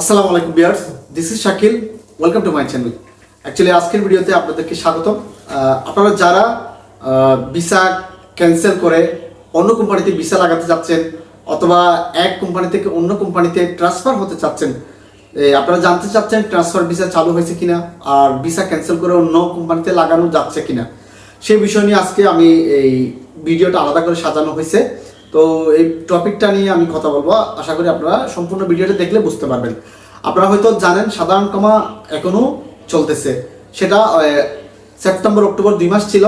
আসসালামু আলাইকুম viewers this is Shakil welcome to my channel actually আজকের ভিডিওতে আপনাদেরকে স্বাগতম। আপনারা যারা ভিসা ক্যান্সেল করে অন্য কোম্পানিতে ভিসা লাগাতে চাচ্ছেন অথবা এক কোম্পানি থেকে অন্য কোম্পানিতে ট্রান্সফার হতে চাচ্ছেন আপনারা জানতে চাচ্ছেন ট্রান্সফার ভিসা চালু হয়েছে কিনা আর ভিসা ক্যান্সেল করে অন্য কোম্পানিতে লাগানো যাচ্ছে কিনা। সেই বিষয় নিয়ে আজকে আমি এই ভিডিওটা আলাদা করে সাজানো হয়েছে। তো এই টপিকটা নিয়ে আমি কথা বলব। আশা করি আপনারা সম্পূর্ণ ভিডিওটা দেখলে বুঝতে পারবেন। আপনারা হয়তো জানেন সাধারণ কমা এখনও চলতেছে। সেটা সেপ্টেম্বর, অক্টোবর দুই মাস ছিল।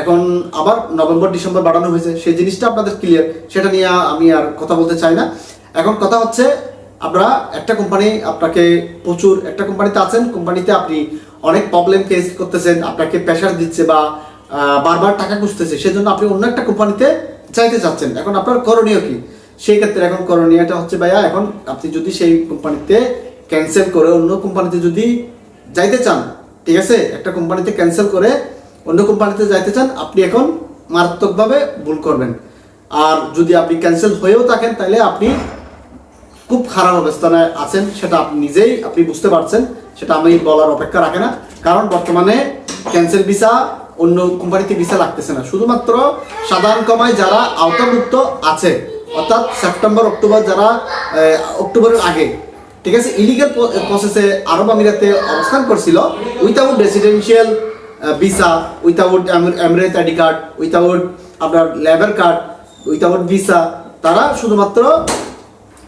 এখন আবার নভেম্বর, ডিসেম্বর বাড়ানো হয়েছে। সেই জিনিসটা আপনাদের ক্লিয়ার সেটা নিয়ে আমি আর কথা বলতে চাই না। এখন কথা হচ্ছে, আপনারা একটা কোম্পানি আপনাকে প্রচুর, একটা কোম্পানিতে আছেন। কোম্পানিতে আপনি অনেক প্রবলেম ফেস করতেছেন। আপনাকে প্রেশার দিচ্ছে বা বারবার টাকা খুঁজতেছে। সেজন্য আপনি অন্য একটা কোম্পানিতে চাইতে চাচ্ছেন এখন আপনার করণীয় কি? সেই ক্ষেত্রে এখন করণীয়টা হচ্ছে, ভাইয়া, এখন আপনি যদি সেই কোম্পানিতে ক্যান্সেল করে অন্য কোম্পানিতে যদি যাইতে চান, ঠিক আছে? একটা কোম্পানিতে ক্যান্সেল করে অন্য কোম্পানিতে যাইতে চান, আপনি এখন মারাত্মকভাবে ভুল করবেন। আর যদি আপনি ক্যান্সেল হয়েও থাকেন তাহলে আপনি খুব খারাপ অবস্থানে আছেন, সেটা আপনি নিজেই, আপনি বুঝতে পারছেন। সেটা আমি বলার অপেক্ষা রাখে না। কারণ বর্তমানে ক্যান্সেল ভিসা অন্য কোম্পানিতে ভিসা লাগতেছে না। শুধুমাত্র সাধারণ কমায় যারা আওতামুক্ত আছে, অর্থাৎ সেপ্টেম্বর, অক্টোবর যারা অক্টোবরের আগে। ঠিক আছে? ইলিগাল প্রসেসে আরব আমিরাতে অবস্থান করছিল without residential visa without emirate ID card without আপনার লেবার কার্ড উইথাউট ভিসা তারা শুধুমাত্র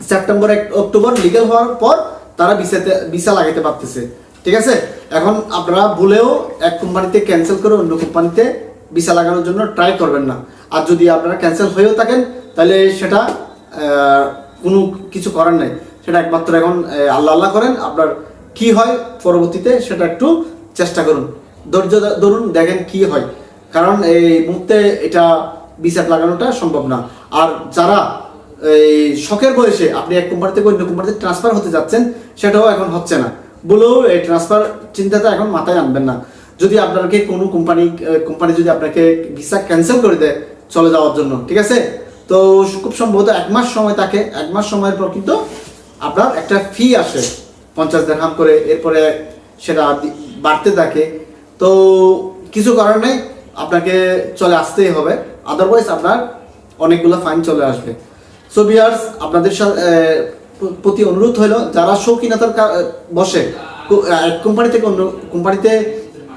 সেপ্টেম্বর অক্টোবর লিগ্যাল হওয়ার পর তারা ভিসাতে ভিসা লাগাইতে পারতেছে। ঠিক আছে? এখন আপনারা ভুলেও এক কোম্পানিতে ক্যান্সেল করে অন্য কোম্পানিতে ভিসা লাগানোর জন্য ট্রাই করবেন না। আর যদি আপনারা ক্যান্সেল হয়েও থাকেন, তাহলে সেটা কোনো কিছু করার নাই। সেটা একমাত্র এখন আল্লাহ আল্লাহ করেন। আপনার কি হয় পরবর্তীতে সেটা একটু চেষ্টা করুন। ধৈর্য ধরুন, দেখেন কি হয়। কারণ এই মুহূর্তে এটা ভিসা লাগানোটা সম্ভব না। আর যারা, এই শখের বয়সে আপনি এক কোম্পানি থেকে অন্য কোম্পানিতে ট্রান্সফার হতে যাচ্ছেন, সেটাও এখন হচ্ছে না। বলেও এই ট্রান্সফার চিন্তাটা এখন মাথায় আনবেন না। যদি আপনাকে কোনো কোম্পানি কোম্পানি যদি আপনাকে ভিসা ক্যান্সেল করে দেয় চলে যাওয়ার জন্য ঠিক আছে? তো খুব সম্ভবত এক মাস সময় থাকে এক মাস সময়ের পর কিন্তু আপনার একটা ফি আসে পঞ্চাশ দেড়হাম করে এরপরে সেটা বাড়তে থাকে। তো কিছু নেই আপনাকে চলে আসতেই হবে আদারওয়াইজ আপনার অনেকগুলো ফাইন চলে আসবে। সো বিয়ার্স আপনাদের সা- এ, প- প্রতি অনুরোধ হলো যারা শৌখিনতার বসে এক কোম্পানি থেকে অন্য কোম্পানিতে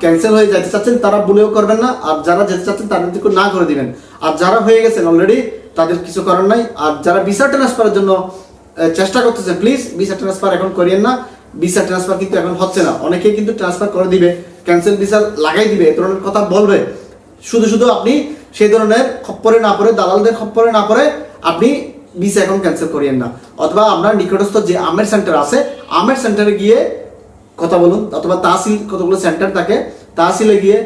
ক্যান্সেল হয়ে যেতে চাচ্ছেন, তারা ভুলেও করবেন না। আর যারা যেতে চাচ্ছেন তাদেরকে না করে দিবেন। আর যারা হয়ে গেছেন অলরেডি তাদের কিছু করার নাই। আর যারা ভিসা ট্রান্সফারের জন্য চেষ্টা করতেছে প্লিজ ভিসা ট্রান্সফার এখন করিয়েন না। ভিসা ট্রান্সফার কিন্তু এখন হচ্ছে না। অনেকেই কিন্তু ট্রান্সফার করে দিবে ক্যান্সেল ভিসা লাগাই দিবে, এ ধরনের কথা বলবে। শুধু শুধু আপনি সেই ধরনের খপ্পরে না পড়ে, দালালদের খপ্পরে না পড়ে, আপনি ভিসা এখন ক্যান্সেল করিয়েন না। অথবা আপনার নিকটস্থ যে আমের সেন্টার আছে, আমের সেন্টারে গিয়ে কথা বলুন, অথবা তাহসিল কতগুলো সেন্টার থাকে, তাহসিলে গিয়ে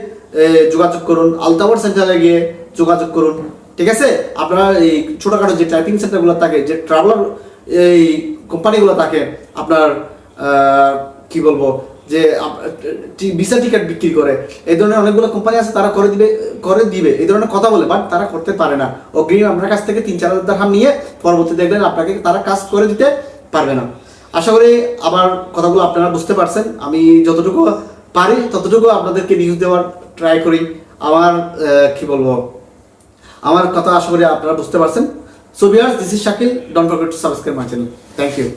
যোগাযোগ করুন আলতাওয়ার সেন্টারে গিয়ে যোগাযোগ করুন, ঠিক আছে? আপনারা এই ছোটোখাটো যে টাইপিং সেন্টারগুলো থাকে, যে ট্রাভেলার এই কোম্পানিগুলো থাকে, আপনার কি বলব যে ভিসা টিকিট বিক্রি করে। এই ধরনের অনেকগুলো কোম্পানি আছে, তারা করে দিবে করে দিবে। এই ধরনের কথা বলে বাট তারা করতে পারে না। অগ্রিম আপনার কাছ থেকে তিন, চার হাজার টাকা নিয়ে পরবর্তী দেখবেন আপনাকে তারা কাজ করে দিতে পারবে না। আশা করি আমার কথাগুলো আপনারা বুঝতে পারছেন। আমি যতটুকু পারি, ততটুকু আপনাদেরকে নিউজ দেওয়ার ট্রাই করি। আমার কি বলব? আমার কথা আশা করি আপনারা বুঝতে পারছেন। So viewers this is Shakil don't forget to subscribe my channel thank you